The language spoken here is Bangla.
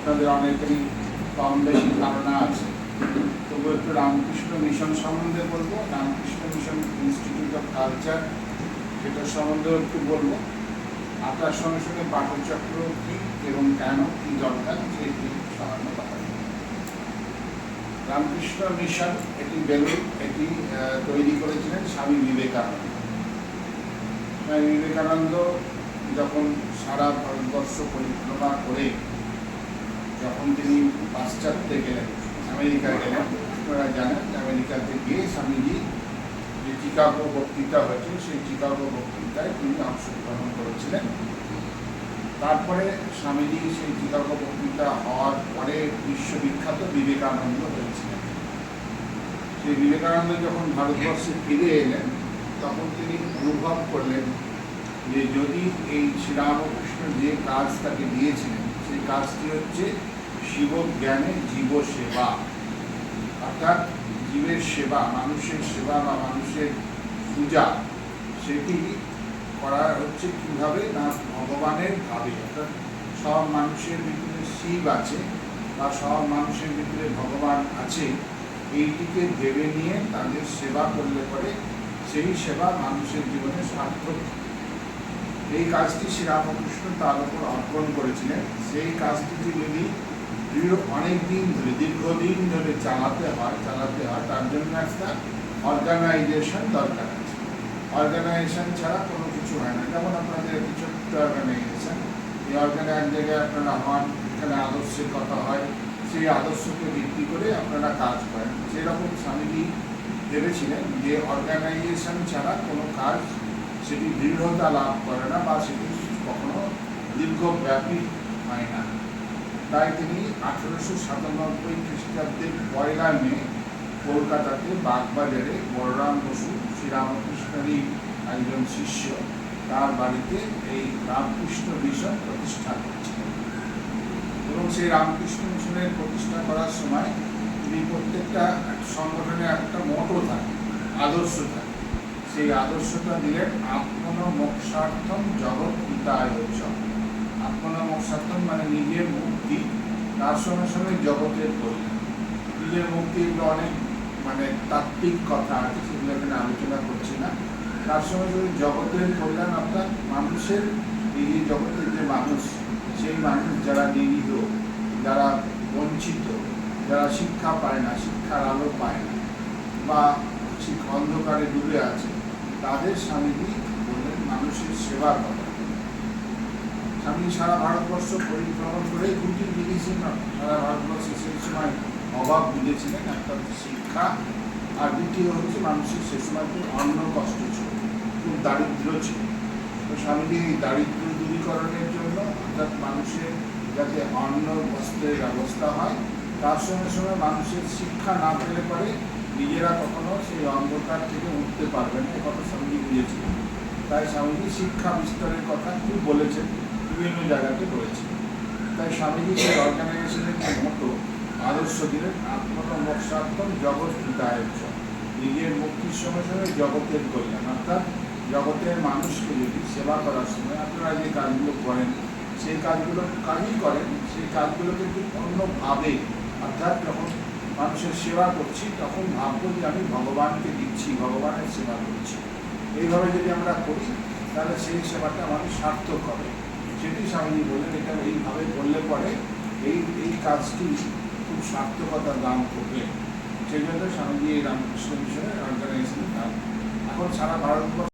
আপনাদের অনেকেরই কম বেশি ধারণা আছে। তবু একটু রামকৃষ্ণ মিশন সম্বন্ধে বলব। Ramakrishna mission institute of culture সেটার সম্বন্ধেও একটু বলব। আর তার সঙ্গে সঙ্গে পাঠচক্র কী এবং কেন কী দরকার সেটি সামান্য কথা রামকৃষ্ণ মিশন, এটি বেলুন এটি তৈরি করেছিলেন স্বামী বিবেকানন্দ। স্বামী বিবেকানন্দ যখন সারা ভারতবর্ষ পরিক্রমা করে যখন তিনি পাশ্চাত্যে গেলেন আমেরিকা গেলেন, আপনারা জানেন আমেরিকাতে গিয়ে স্বামীজি যে চিকাগো বক্তৃতা হয়েছে সেই চিকাগো বক্তৃতায় তিনি অংশগ্রহণ করেছিলেন। তারপরে স্বামীজি সেই চিকাগো বক্তৃতা হওয়ার পরে বিশ্ববিখ্যাত বিবেকানন্দ হয়েছিলেন। সেই বিবেকানন্দ যখন ভারতবর্ষে ফিরে এলেন, তখন তিনি অনুভব করলেন যে যদি এই শ্রীরামকৃষ্ণ যে কাজ তাকে দিয়েছিলেন সেই কাজটি হচ্ছে শিবজ্ঞানে জীব সেবা। অর্থাৎ জীবের সেবা, মানুষের সেবা বা মানুষের পূজা, সেটি করা হচ্ছে কীভাবে? না ভগবানের ভাবে। অর্থাৎ সব মানুষের ভিতরে শিব আছে বা সব মানুষের ভিতরে ভগবান আছে, এইটিকে ভেবে নিয়ে তাদের সেবা করলে পরে সেই সেবা মানুষের জীবনে সার্থক এই কাজটি শ্রীরামকৃষ্ণ তার উপর অর্পণ করেছিলেন। সেই কাজটিকে যদি অনেক দিন ধরে, দীর্ঘদিন ধরে চালাতে হয় চালাতে হয়। তার জন্য একটা অর্গানাইজেশন দরকার আছে। অর্গানাইজেশন ছাড়া কোনো কিছু হয় না। যেমন আপনাদের একটি ছোট্ট অর্গানাইজেশন এই অর্গানাইজ জায়গায় আপনারা হন, এখানে আদর্শের কথা হয়, সেই আদর্শকে ভিত্তি করে আপনারা কাজ করেন। সেরকম স্বামীজি ভেবেছিলেন যে অর্গানাইজেশন ছাড়া কোনো কাজ সেটি দৃঢ়তা লাভ করে না বা সেটি কখনো দীর্ঘব্যাপী হয় না। তাই তিনি আঠেরোশো সাতানব্বই খ্রিস্টাব্দের পয়লা মে কলকাতাতে বাগবাজারে বলরাম বসু, শ্রীরামকৃষ্ণেরই একজন শিষ্য, তার বাড়িতে এই রামকৃষ্ণ মিশন প্রতিষ্ঠা করেছিলেন। এবং সেই রামকৃষ্ণ মিশনের প্রতিষ্ঠা করার সময় তিনি প্রত্যেকটা সংগঠনে একটা মোটো থাকে আদর্শ থাকে সেই আদর্শটা দিলেন মোক্ষার্থম জগৎ পিতায় আপন মোক্ষার্থম মানে নিজের মুক্তি। তার সঙ্গে সঙ্গে জগতের কল্যাণ নিজের মুক্তি এগুলো অনেক মানে তাত্ত্বিক কথা আছে সেগুলো এখানে আলোচনা করছি না। তার সঙ্গে সঙ্গে জগতের কল্যাণ অর্থাৎ মানুষের, এই জগতের যে মানুষ, সেই মানুষ যারা নিরীহ, যারা বঞ্চিত, যারা শিক্ষা পায় না, শিক্ষার আলো পায় না, বা অন্ধকারে ডুবে আছে তাদের স্বামীজি বললেন, মানুষের সেবা করা স্বামী সারা ভারতবর্ষ পরিভ্রমণ করে দুটি না। সারা ভারতবর্ষে সেই সময় অভাব বুঝেছিলেন, একটা শিক্ষা। আর দ্বিতীয় হচ্ছে মানুষের সে সময় খুব অন্ন কষ্ট ছিল, খুব দারিদ্র ছিল। তো স্বামীজি এই দারিদ্র দূরীকরণের জন্য অর্থাৎ মানুষের যাতে অন্ন, বস্ত্রের ব্যবস্থা হয়, তার সঙ্গে সঙ্গে মানুষের শিক্ষা না পেলে পরে নিজেরা কখনো সেই অন্ধকার থেকে উঠতে পারবে না কথা স্বামীজি বুঝেছিলেন তাই স্বামীজি শিক্ষা বিস্তারের কথা খুব বলেছেন, বিভিন্ন জায়গাতে বলেছেন। তাই স্বামীজি সেই অর্গানাইজেশনের মতো আদর্শ দিলেন আত্মনমোক্ষাত্মক জগৎ হিতায় নিজের মুক্তির সঙ্গে সঙ্গে জগতের কল্যাণ। অর্থাৎ জগতের মানুষকে যদি সেবা করার সময় আপনারা যে কাজগুলো করেন, সেই কাজগুলো কাজই করেন, সেই কাজগুলো কিন্তু অন্যভাবে, অর্থাৎ যখন মানুষের সেবা করছি, তখন ভাববো যে আমি ভগবানকে দিচ্ছি, ভগবানের সেবা করছি। এইভাবে যদি আমরা করি, তাহলে সেই সেবাটা আমাদের সার্থক হবে। সেটি স্বামীজি বললেন, এটা এইভাবে করলে পরে এই এই কাজটি খুব সার্থকতার দাম করবে। সেই জন্য স্বামীজি এই রামকৃষ্ণ মিশনের অর্গানাইজেশনের নাম এখন সারা ভারতবর্ষ